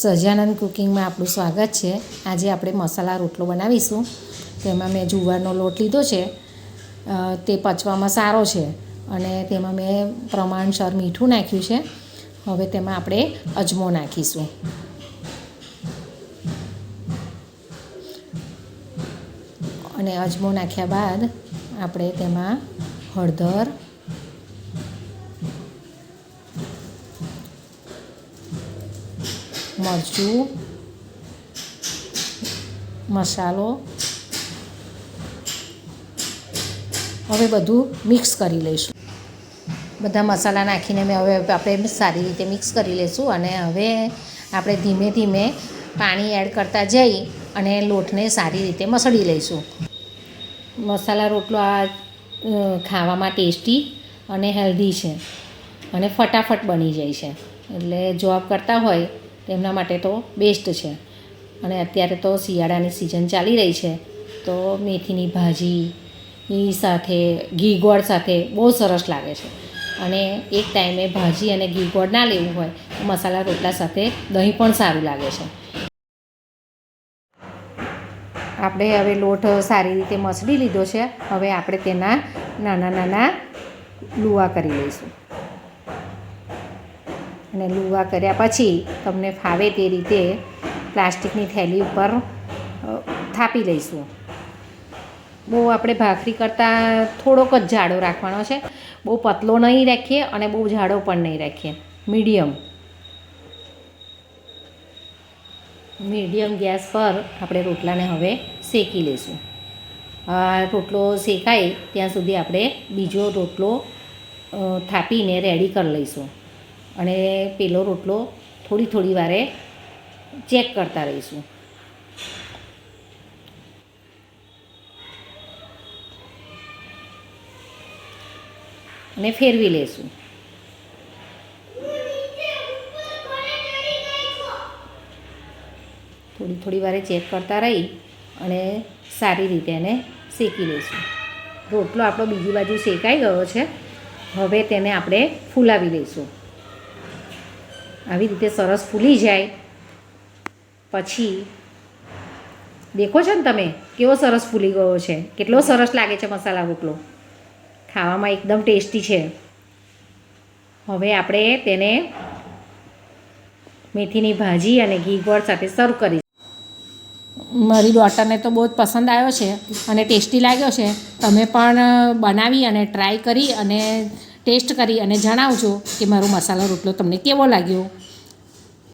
સહજાનંદ કુકિંગમાં આપણું સ્વાગત છે. આજે આપણે મસાલા રોટલો બનાવીશું. તેમાં મેં જુવારનો લોટ લીધો છે. તે પચવામાં સારો છે અને તેમાં મેં પ્રમાણસર મીઠું નાખ્યું છે. હવે તેમાં આપણે અજમો નાખીશું. અને અજમો નાખ્યા બાદ આપણે તેમાં હળદર મરચું, મસાલો. હવે બધું મિક્સ કરી લઈશું. બધા મસાલા નાખીને મેં હવે આપણે સારી રીતે મિક્સ કરી લઈશું અને હવે આપણે ધીમે ધીમે પાણી એડ કરતા જઈ અને લોટને સારી રીતે મસળી લઈશું. મસાલા રોટલો આ ખાવામાં ટેસ્ટી અને હેલ્ધી છે અને ફટાફટ બની જાય છે. એટલે જોબ કરતા હોય તેમના માટે તો બેસ્ટ છે. અને અત્યારે તો શિયાળાની સિઝન ચાલી રહી છે. તો મેથીની ભાજી સાથે, ઘી ગોળ સાથે બહુ સરસ લાગે છે. અને એક ટાઈમે ભાજી અને ઘી ગોળ ના લેવું હોય, તો મસાલા રોટલા સાથે દહીં પણ સારું લાગે છે. આપણે હવે લોટ સારી રીતે મસળી લીધો છે. હવે આપણે તેના નાના નાના લુવા કરી લઈશું. અને લુવા કર્યા પછી તમને ફાવે તે રીતે પ્લાસ્ટિકની થેલી ઉપર થાપી લઈશું. બહુ આપણે ભાખરી કરતાં થોડોક જ જાડો રાખવાનો છે. બહુ પતલો નહીં રાખીએ અને બહુ જાડો પણ નહીં રાખીએ. મીડિયમ. મીડિયમ ગેસ પર આપણે રોટલાને હવે શેકી લઈશું. આ રોટલો શેકાય ત્યાં સુધી આપણે બીજો રોટલો થાપીને રેડી કરી લઈશું. અને પેલો રોટલો થોડી થોડી વારે ચેક કરતા રહીશું. અને ફેરવી લઈશું થોડી થોડી વારે ચેક કરતા રહી અને સારી રીતે એને શેકી લઈશું. રોટલો આપણો બીજી બાજુ શેકાઈ ગયો છે. હવે તેને આપણે ફૂલાવી લઈશું. આવી રીતે સરસ ફૂલી જાય. પછી, દેખો છો ને તમે કેવો સરસ ફૂલી ગયો છે. કેટલો સરસ લાગે છે મસાલા ઢોકળો ખાવામાં એકદમ ટેસ્ટી છે. હવે આપણે તેને મેથીની ભાજી અને ઘી ગોળ સાથે સર્વ કરી મારી ડોટરને તો બહુ જ પસંદ આવ્યો છે અને ટેસ્ટી લાગ્યો છે. તમે પણ બનાવી અને ટ્રાય કરી અને ટેસ્ટ કરી અને જણાવજો કે મારો મસાલા રોટલો તમને કેવો લાગ્યો?